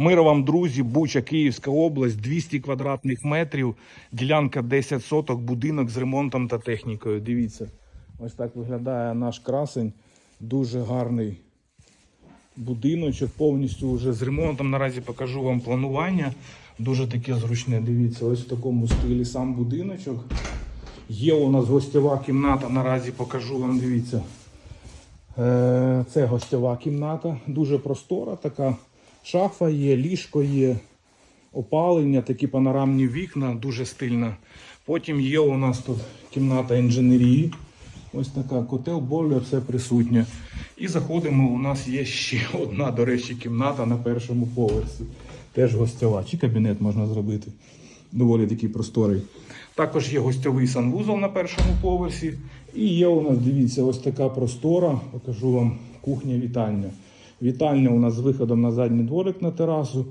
Мир вам, друзі, Буча, Київська область, 200 квадратних метрів, ділянка 10 соток, будинок з ремонтом та технікою. Дивіться, ось так виглядає наш красень. Дуже гарний будиночок, повністю вже з ремонтом. Наразі покажу вам планування. Дуже таке зручне. Дивіться, ось в такому стилі сам будиночок. Є у нас гостьова кімната. Наразі покажу вам. Дивіться. Е, Це гостьова кімната, дуже простора, така шафа є, ліжко є, опалення, такі панорамні вікна, дуже стильна. Потім є у нас тут кімната інженерії. Ось така котел, бойлер, все присутнє. І заходимо, у нас є ще одна, до речі, кімната на першому поверсі. Теж гостьова. Чи кабінет можна зробити. Доволі такий просторий. Також є гостьовий санвузол на першому поверсі. І є у нас, дивіться, ось така простора. Покажу вам кухня-вітальня. Вітальня у нас з виходом на задній дворик на терасу,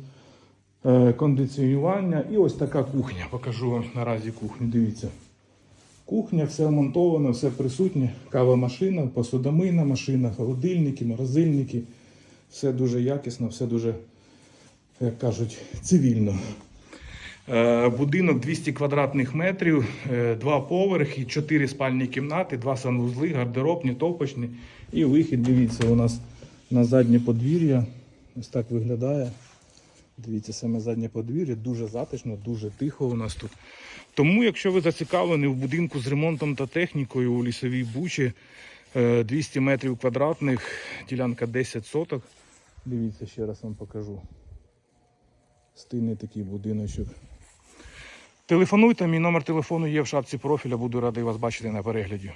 е, кондиціювання і ось така кухня. Покажу вам наразі кухню. Дивіться. Кухня, все вмонтовано, все присутнє. Кава-машина, посудомийна машина, холодильники, морозильники. Все дуже якісно, все дуже, як кажуть, цивільно. Е, Будинок 200 квадратних метрів, е, два поверхи, чотири спальні кімнати, два санвузли, гардеробні, топочні. І вихід, дивіться, у нас на заднє подвір'я. Ось так виглядає. Дивіться, саме заднє подвір'я, дуже затишно, дуже тихо у нас тут. Тому, якщо ви зацікавлені в будинку з ремонтом та технікою у лісовій бучі, е, 200 метрів квадратних, ділянка 10 соток. Дивіться, ще раз вам покажу. Стильний такий будиночок. Телефонуйте, мій номер телефону є в шапці профіля, буду радий вас бачити на перегляді.